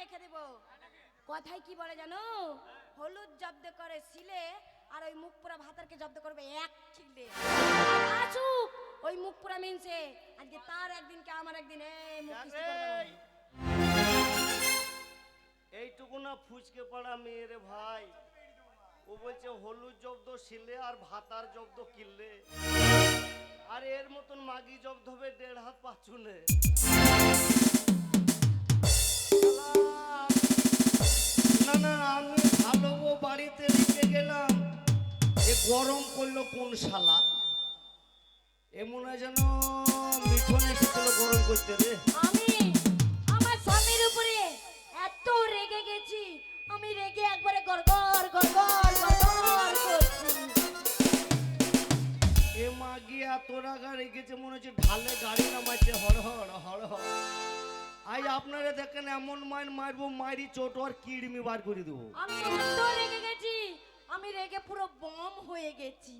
দেখে দেবো। কথায় কি বলে জানো? হলুদ জব্দ করে শিলে আর ওই মুখ পুরা ভাতারকে জব্দ করবে এক ছিলে ওই মুখ পুরা মিনছে। আজকে তার একদিন কে আমার একদিন? এই মুখ। এইটুকু না ফুচকে পাড়া মেয়েরে ভাই। ও বলছে, হলুদ জব্দ শিলে আর ভাতার জব্দ কিনলে। আর এর মতন মাগি জব্দ হবে দেড় হাত পাচুনে না না আমি ভালো বাড়িতে রেখে গেলাম। এ গরম করল কোন শালা? এ মনে হয় যেন মিঠুন এসেছিল গরম করতে রে। আমি আমার স্বামীর উপরে এত রেগে গেছি আমি রেগে একবারে গড়গড় গড়গড় গড়গড় করছি। এ মা গিয়া তোরা গাড়ি গেছে মনে হচ্ছে ঢালে গাড়ি নামাচ্ছে হর হর হর হর আজ আপনারা দেখেন এমন মাইন মারবো মারি চোট আর কিড়মি বার করে দেবো। আমি এত রেগে গেছি আমি রেগে পুরো বম হয়ে গেছি।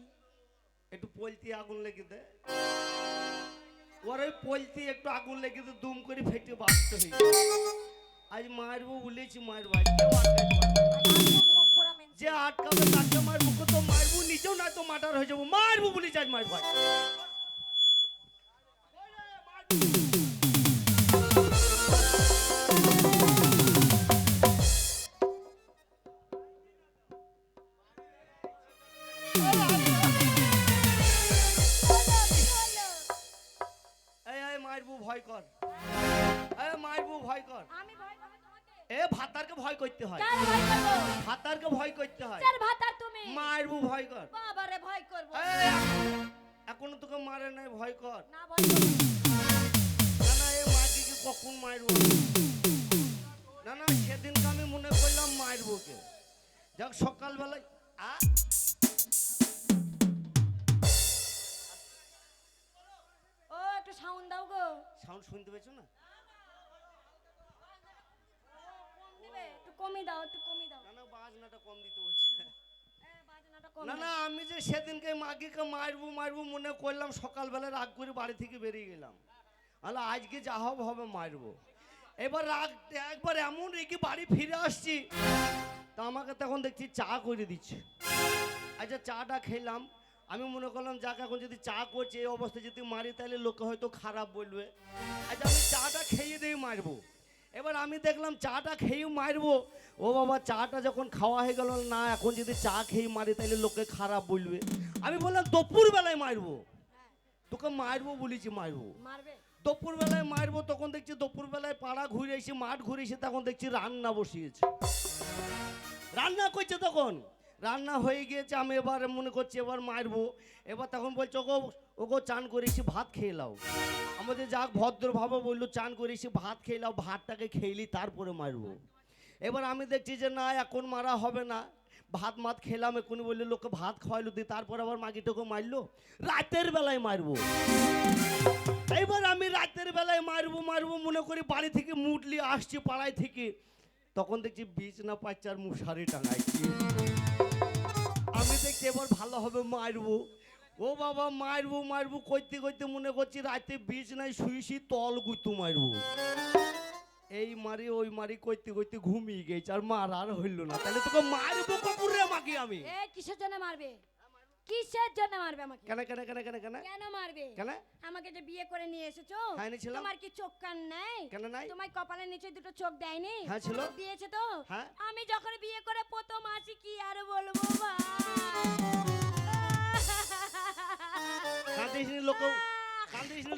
একটু পলতি আগুন লেগে দে। ওর পলতি একটু আগুন লেগে দে দুম করে ফেটে বাঁচতে হয়ে আজ মারবো বলেছি মারবো আজ কেউ। যে আটকাবে তাকে মারবো কত মারবো নিজেও না তো মাটার হয়ে যাব। মারবো বলেছি আজ মারবো ভয় করতে হয়। কার ভয় করব? ভাতারকে ভয় করতে হয়। কার ভাতার তুমি? মারবো ভয় কর। বাবারে ভয় করব। এই, এখনও তোকে মারে নাই ভয় কর। না ভয় করব না। না এ মাকে কি কখন মারবো? না না সেদিনকে আমি মনে করলাম মারবো কে যাক সকালবেলায় আ? ও একটু সাউন্ড দাও গো। সাউন্ড শুনতে পেয়েছ না? কমই দাও একটু কমই দাও। না না বাজনাটা কম দিতে বলছে। না না আমি যে সেদিনকে মাগিকে মারবো মারবো মনে করলাম সকালবেলা রাগ করে বাড়ি থেকে বেরিয়ে গেলাম। আলা আজকে যা হবে হবে মারবো। এবার রাগ একবার এমন রেখে বাড়ি ফিরে আসছি তা আমাকে তখন দেখছি চা করে দিচ্ছে। আচ্ছা চাটা খেলাম। আমি মনে করলাম যাক এখন যদি চা করছে এই অবস্থায় যদি মারি তাহলে লোকে হয়তো খারাপ বলবে। আচ্ছা আমি চাটা খেয়ে দিয়ে মারবো। এবার আমি দেখলাম চাটা খেয়ে মারবো। ও বাবা চাটা যখন খাওয়া হয়ে গেল না এখন যদি চা খেয়ে মারি তাহলে লোকে খারাপ বলবে। আমি বললাম দুপুর বেলায় মারবো? তোকে মারবো বলেছি মারবো। মারবে। দুপুর বেলায় মারবো? তখন দেখছি দুপুর বেলায় পাড়া ঘুরে এসে মাঠ ঘুরে এসে তখন দেখছি রান্না বসিয়েছে। রান্না করছে তখন। রান্না হয়ে গিয়েছে, আমি এবার মনে করছি এবার মারবো। এবার তখন বলছে, ওগো ওগো, চান করেছি, ভাত খেয়ে নাও। আমাদের যাক ভদ্রভাবে বলল, চান করেছি, ভাত খেয়ে নাও, ভাতটাকে খেয়েলি তারপরে মারবো। এবার আমি দেখছি যে, না, এখন মারা হবে না। ভাত মাত খেলাম এক্ষুনি বলল, লোককে ভাত খাওয়াইলো, দিয়ে তারপর আবার মাগিটাকে মারলো, রাতের বেলায় মারবো। এবার আমি রাতের বেলায় মারবো মারবো, মনে করি বাড়ি থেকে মুটলি আসছি, পাড়ায় থেকে। তখন দেখছি বীজ না পাচ্ছে আর মশারি টাঙাইছি। আমি দেখছি এবার ভালো হবে মারবো। ও বাবা, মারবো মারবো করতে করতে মনে করছি রাতে বীজ নাই শুয়েছি তল গুইতু মারবো। এই মারি, ওই মারি করতে করতে ঘুমিয়ে গেছে, আর মার আর হইল না। তাহলে তোকে মারবো কপুরে মাকে আমি? কিসের জন্য মারবে? কিসের জন্য মারবে আমাকে? কেন কেন কেন কেন কেন? কেন মারবে? কেন? আমাকে যে বিয়ে করে নিয়ে এসেছ হ্যাঁ, এনেছিলাম। তোমার কি চোখ কান নাই? কেন নাই? তোমার কপালের নিচে দুটো চোখ দেয়নি? হ্যাঁ, ছিল। দিয়েছে তো? হ্যাঁ। আমি যখন বিয়ে করে প্রথম আসি কি আর বলব ভাই কান্দিস নি লোক কান্দিস নি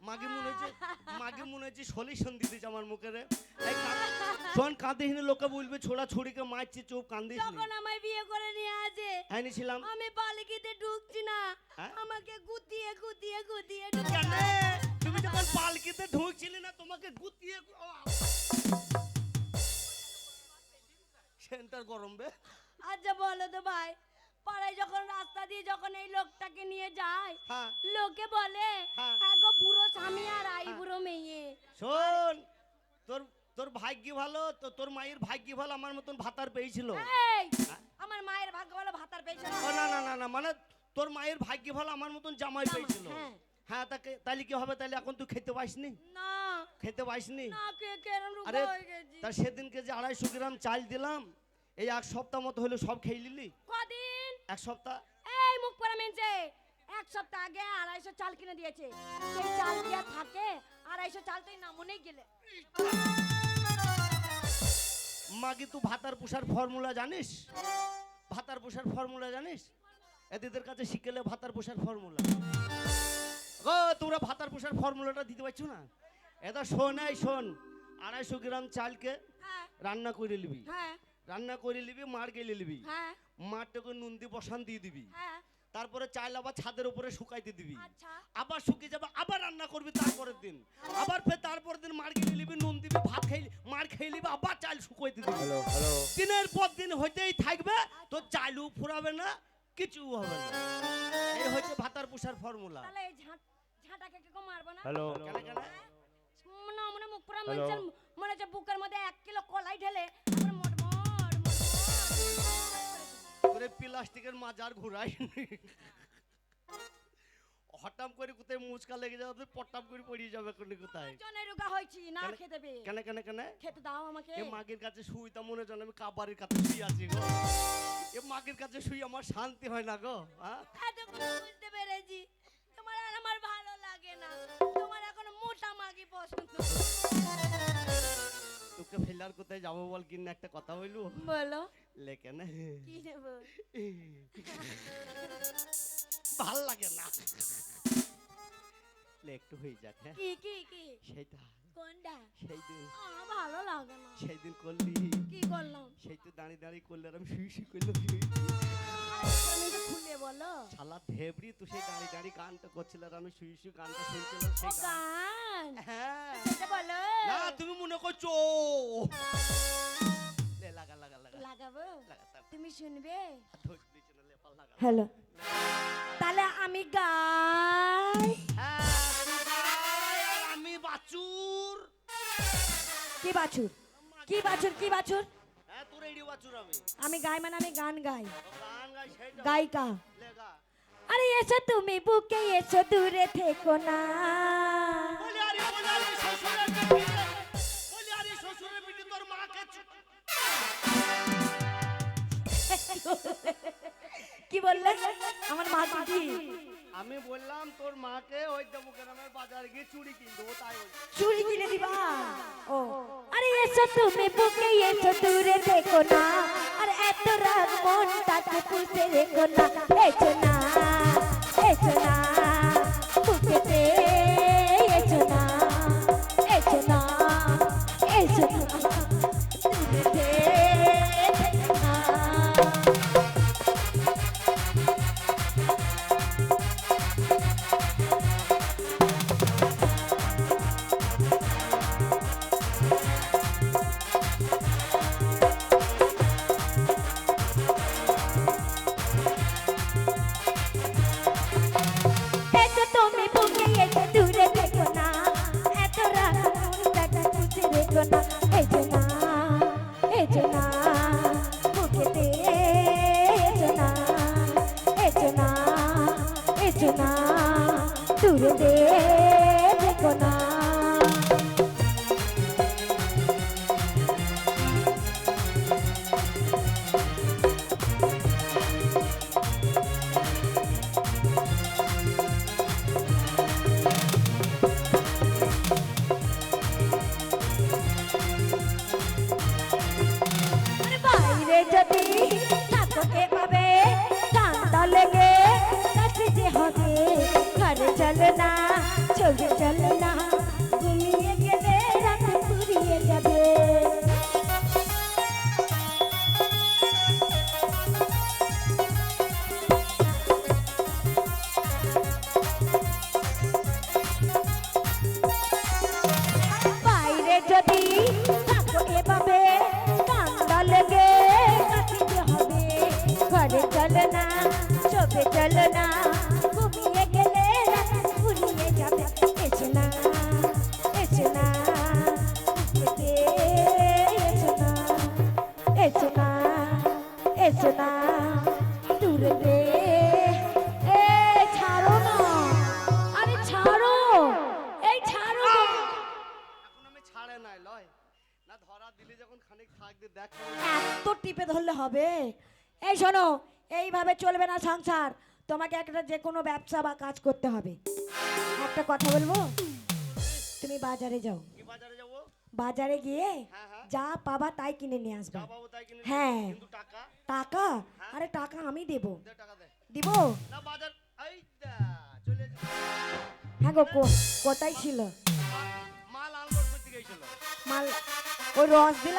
মাগে মনে হচ্ছে মাগে মনে হচ্ছে সলিউশন দিতেছে আমার মুখে রে শোন কাঁদিস লোকে বলবে ছোড়া ছুরিকে মারছে চুপ কান্দিস নি যখন আমায় বিয়ে করে নিয়ে আসে হ্যাঁ নিছিলাম আমি পালকিতে ঢুকছি না। হ্যাঁ? আমাকে গুতিয়ে গুতিয়ে গুতিয়ে তুমি যখন পালকিতে ঢুকছিলে না তোমাকে গুতিয়ে সেন্টার গরম বে। আচ্ছা বলো তো ভাই পাড়ায় যখন রাস্তা দিয়ে যখন এই লোকটাকে নিয়ে যায় হ্যাঁ। লোকে বলে হ্যাঁ। আগো বুড়ো স্বামী আর আই বুড়ো মেয়ে। তোর তোর ভাগ্য ভালো তো তোর মায়ের ভাগ্য ভালো আমার মতন ভাতার পেয়েছিল। এই আমার মায়ের ভাগ্য ভালো ভাতার পেয়েছিল। না না না না মানে তোর মায়ের ভাগ্য ভালো আমার মতন জামাই পেয়েছিল। হ্যাঁ। হ্যাঁ তাকে তাহলে কি হবে তাহলে এখন তুই খেতে পাইসনি না। খেতে পাইসনি না কে কেরম রূপ আরে হয়ে গেছি। তা সেদিনকে যে আড়াইশো গ্রাম চাল দিলাম এই এক সপ্তাহ মতো হলো সব খেয়ে নিলি? কদিন? এক সপ্তাহ? এই মুখ পরে মেনছে। এক সপ্তাহ আগে আড়াইশো চাল কিনে দিয়েছে। সেই চাল আর থাকে আড়াইশো চাল তুই নামনেই গেলে। মাগি তুই ভাতার পোষার ফর্মুলা জানিস? ভাতার পোষার ফর্মুলা জানিস? এদের কাছে শিখেলে ভাতার পোষার ফর্মুলা তোমরা ভাতার পোষার ফর্মুলাটা দিতে পারছ না? এটা শোন এই শোন আড়াইশো গ্রাম চালকে হ্যাঁ। রান্না করে নিবি। হ্যাঁ। রান্না করে নিবি মার গেলে নিবি। হ্যাঁ। মারটাকে নুন দিয়ে বসান দিয়ে দিবি। তারপরে চাল আবার ছাদের উপরে শুকাইতে দিবি। আচ্ছা। আবার শুকিয়ে যাবে আবার রান্না করবি তারপরের দিন। আবার ফের তারপরের দিন মার গেলে নিবি নুন খেয়ে নিবি আবার চাল হ্যালো হ্যালো দিনের পর দিন হইতেই থাকবে তো চালু ফুরাবে না কিছু হবে না এই হচ্ছে ভাতার পুষার ফর্মুলা তাহলে এই ঝাঁট ঝাঁটাকে কেউ মারবো না হ্যালো কেন কেন না মনে মুখ পুরা হ্যালো। মনে হচ্ছে বুকের মধ্যে এক কিলো কলাই ঢেলে তারপরে করে প্লাস্টিকের মাজার ঘুরাই হঠাৎ করে কোথায় মুচকা লেগে যাবে পটাপ করে পড়িয়ে যাবে কোন কোথায়? জনে রোগা হয়েছি না খেতে বে কেন কেন কেন? খেতে দাও আমাকে। এ মাগের কাছে শুইতা মনে জানে আমি কাবারের কাছে শুই আছি গো। এ মাগের কাছে শুই আমার শান্তি হয় না গো হ্যাঁ বুঝতে পেরেছি। তোমার আর আমার ভালো লাগে না। তোমার এখন মোটা মাগি পছন্দ। তোকে ফেলার কোথায় যাব বল কিনা একটা কথা হইলু? বলো। লেকে না। কি নেব? ভালো লাগে না। একটু হয়ে যাক হ্যাঁ? কি কি কি? সেইটা। কোনটা? সেই দিন। ভালো লাগে না। সেই দিন করলি। কি করলাম? সেই তো দাঁড়িয়ে দাঁড়িয়ে করলে আর আমি শুই শুই করলাম খুলে বলো। শালা ধেবড়ি তুই সেই দাঁড়িয়ে দাঁড়িয়ে গানটা করছিল আর আমি শুই শুই গানটা শুনছিলাম সেই গান। হ্যাঁ। সেটা বলো। না তুমি মনে করছ। লাগা লাগা লাগা। লাগাবো? লাগা তুমি শুনবে? হ্যালো। গায় আমি বাছুর। কি বাছুর? কি বাছুর কি বাছুর? হ্যাঁ আমি। গাই মানে আমি গান গাই। গায়িকা। আরে এসো তুমি বুকে এসো দূরে থেকো না। কি বললে? আমার মা কি আমি বললাম তোর মাকে ওই দেবো গ্রামের বাজার গিয়ে চুড়ি কিনতে ও তাই। চুরি কিনে দিবা? ও। আরে এসো তুমি বুকে এসো দূরে থেকো না। আর এত রাগ মনটাকে পুষে রেখো না। এসো না এসো না বুকেতে এসো না এসো না এসো না। খুঁজে রেখো না এসো না এসো না বুকেতে এসো না এসো না এসো না দূরে থেকো চলো না, চলে, চলো না, ঘুমিয়ে গেলে রাত ফুরিয়ে যাবে। বাইরে যদি থাকো এভাবে ঠান্ডা লেগে চোখে চলো হবে। এই শোনো এইভাবে চলবে না সংসার। তোমাকে একটা যে কোনো ব্যবসা বা কাজ করতে হবে। একটা কথা বলব? তুমি বাজারে যাও। বাজারে যাব? বাজারে গিয়ে হ্যাঁ হ্যাঁ। যা পাবা তাই কিনে নিয়ে আসবা। হ্যাঁ। টাকা? টাকা? আরে টাকা আমি দেব। দিব। হ্যাঁ গো কোথায় ছিল? মাল ওই রস দিলা